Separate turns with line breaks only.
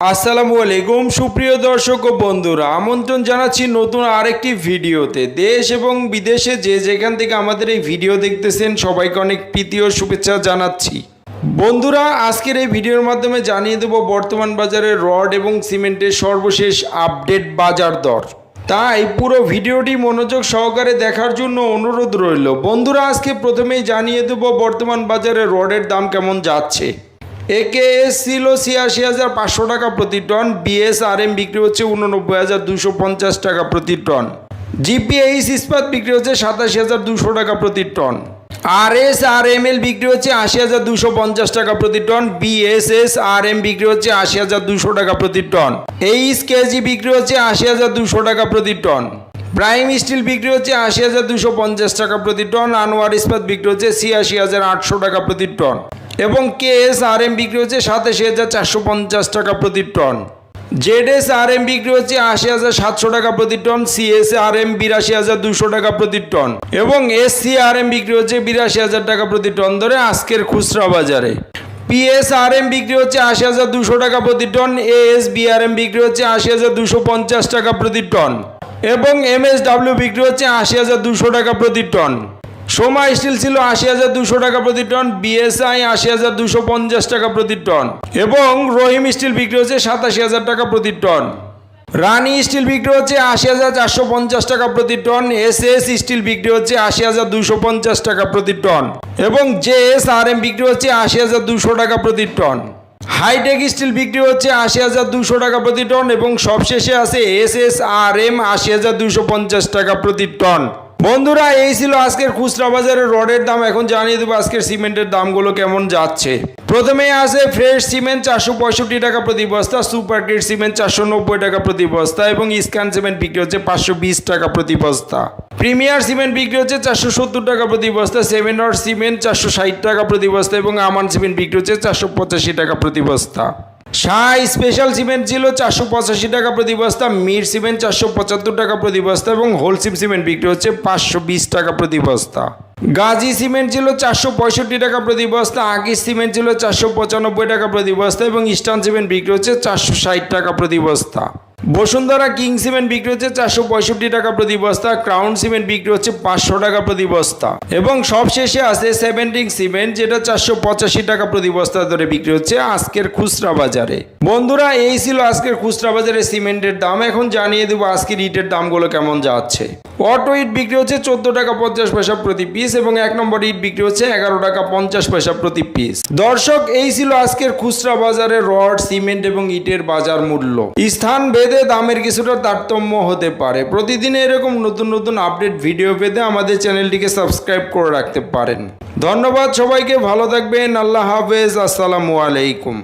আসসালামু আলাইকুম, সুপ্রিয় দর্শক ও বন্ধুরা। আমন্ত্রণ জানাচ্ছি নতুন আরেকটি ভিডিওতে। দেশ এবং বিদেশে যে যেখান থেকে আমাদের এই ভিডিও দেখতেছেন, সবাইকে অনেক প্রীতি ও শুভেচ্ছা জানাচ্ছি। বন্ধুরা, আজকের এই ভিডিওর মাধ্যমে জানিয়ে দেব বর্তমান বাজারে রড এবং সিমেন্টের সর্বশেষ আপডেট বাজার দর। তাই পুরো ভিডিওটি মনোযোগ সহকারে দেখার জন্য অনুরোধ রইল। বন্ধুরা, আজকে প্রথমেই জানিয়ে দেব বর্তমান বাজারে রডের দাম কেমন যাচ্ছে। একে ছিল ছিয়াশি হাজার পাঁচশো টাকা প্রতি টন বিএস আর এম বিক্রি হচ্ছে উননব্বই হাজার দুশো পঞ্চাশ টাকা প্রতি টন। জিপিএইচ ইস্পাত বিক্রি হচ্ছে সাতাশি হাজার দুশো টাকা প্রতি টন। আর এস আর এম এল বিক্রি হচ্ছে আশি হাজার দুশো পঞ্চাশ টাকা প্রতি টন বিএসএস আর এম বিক্রি হচ্ছে আশি হাজার দুশো টাকা প্রতি টন। এইচ কেজি বিক্রি হচ্ছে আশি হাজার দুশো টাকা প্রতি টন। প্রাইম স্টিল বিক্রি হচ্ছে আশি হাজার দুশো পঞ্চাশ টাকা প্রতি টন, আনোয়ার ইস্পাত বিক্রি হচ্ছে ছিয়াশি হাজার আটশো টাকা প্রতি টন। এবং কে এস আর এম বিক্রি হচ্ছে সাতাশি হাজার চারশো পঞ্চাশ টাকা প্রতি ton. Z S R M বিক্রি হচ্ছে আশি হাজার সাতশো টাকা প্রতি টন, সিএস আর এম বিরাশি হাজার দুশো টাকা প্রতি টন এবং এস সি আর এম বিক্রি হচ্ছে বিরাশি হাজার টাকা প্রতি টন ধরে আজকের খুচরা বাজারে। পিএস আর এম বিক্রি হচ্ছে আশি হাজার দুশো টাকা প্রতি টন, এএস বিআরএম বিক্রি হচ্ছে আশি হাজার দুশো পঞ্চাশ টাকা প্রতি টন এবং এমএসডাব্লিউ বিক্রি হচ্ছে আশি হাজার দুশো টাকা প্রতি টন। সোমা স্টিল ছিল আশি হাজার দুশো টাকা প্রতি টন বিএসআই আশি হাজার দুশো পঞ্চাশ টাকা প্রতি টন এবং রহিম স্টিল বিক্রি হচ্ছে সাতাশি হাজার টাকা প্রতি টন। রানি স্টিল বিক্রি হচ্ছে আশি হাজার চারশো পঞ্চাশ টাকা প্রতি টন এস এস স্টিল বিক্রি হচ্ছে আশি হাজার দুশো পঞ্চাশ টাকা প্রতি টন এবং জে এস আর এম বিক্রি হচ্ছে আশি হাজার দুশো টাকা প্রতি টন। হাইটেক স্টিল বিক্রি হচ্ছে আশি হাজার দুশো টাকা প্রতি টন এবং সবশেষে আছে এস এস আর এম আশি হাজার দুশো পঞ্চাশ টাকা প্রতি টন। বন্ধুরা, এই ছিল আজকের খুচরা বাজারের রডের দাম। এখন জানিয়ে দেবো আজকের সিমেন্টের দামগুলো কেমন যাচ্ছে। প্রথমে আছে ফ্রেশ সিমেন্ট, চারশো পঁয়ষট্টি টাকা প্রতি বস্তা, সুপার গ্রেড সিমেন্ট, চারশো নব্বই টাকা প্রতি বস্তা এবং স্ক্যান সিমেন্ট বিক্রি হচ্ছে পাঁচশো বিশ টাকা প্রতি বস্তা। প্রিমিয়ার সিমেন্ট বিক্রি হচ্ছে চারশো সত্তর টাকা প্রতি বস্তা, সেভেন অর সিমেন্ট চারশো ষাট টাকা প্রতি বস্তা এবং আমান সিমেন্ট বিক্রি হচ্ছে চারশো পঁচাশি টাকা প্রতি বস্তা। শাহ স্পেশাল সিমেন্ট ছিল চারশো পঁচাশি টাকা প্রতি বস্তা, মির সিমেন্ট চারশো পঁচাত্তর টাকা প্রতি বস্তা এবং হোলসিম সিমেন্ট বিক্রি হচ্ছে পাঁচশো বিশ টাকা প্রতি বস্তা। গাজী সিমেন্ট ছিল চারশো পঁয়ষট্টি টাকা প্রতি বস্তা আগিস সিমেন্ট ছিল চারশো পঁচানব্বই টাকা প্রতি বস্তা এবং ইস্টার্ন সিমেন্ট বিক্রি হচ্ছে চারশো ষাট টাকা প্রতি বস্তা। বসুন্ধরা কিং সিমেন্ট বিক্রি হচ্ছে চারশো পঁয়ষট্টি টাকা প্রতি বস্তা, ক্রাউন সিমেন্ট বিক্রি হচ্ছে পাঁচশো টাকা প্রতি বস্তা। এবং সবশেষে আছে সেভেন্টিং সিমেন্ট, যেটা চারশো পঁচাশি টাকা প্রতি বস্তা ধরে বিক্রি হচ্ছে আজকের খুচরা বাজারে। বন্ধুরা, এই ছিল আজকের খুচরা বাজারে সিমেন্টের দাম। এখন জানিয়ে দেবো আজকের ইটের দামগুলো কেমন যাচ্ছে। অটো ইট বিক্রি হচ্ছে চোদ্দ টাকা পঞ্চাশ পয়সা প্রতি পিস এবং এক নম্বর ইট বিক্রি হচ্ছে এগারো টাকা পঞ্চাশ পয়সা প্রতি পিস। দর্শক, এই ছিল আজকের খুচরা বাজারে রড, সিমেন্ট এবং ইটের বাজার মূল্য। স্থান ভেদে দামের কিছুটা তারতম্য হতে পারে। প্রতিদিন এরকম নতুন নতুন আপডেট ভিডিও পেতে আমাদের চ্যানেলটিকে সাবস্ক্রাইব করে রাখতে পারেন। ধন্যবাদ সবাইকে, ভালো থাকবেন, আল্লাহ হাফেজ, আসসালামু আলাইকুম।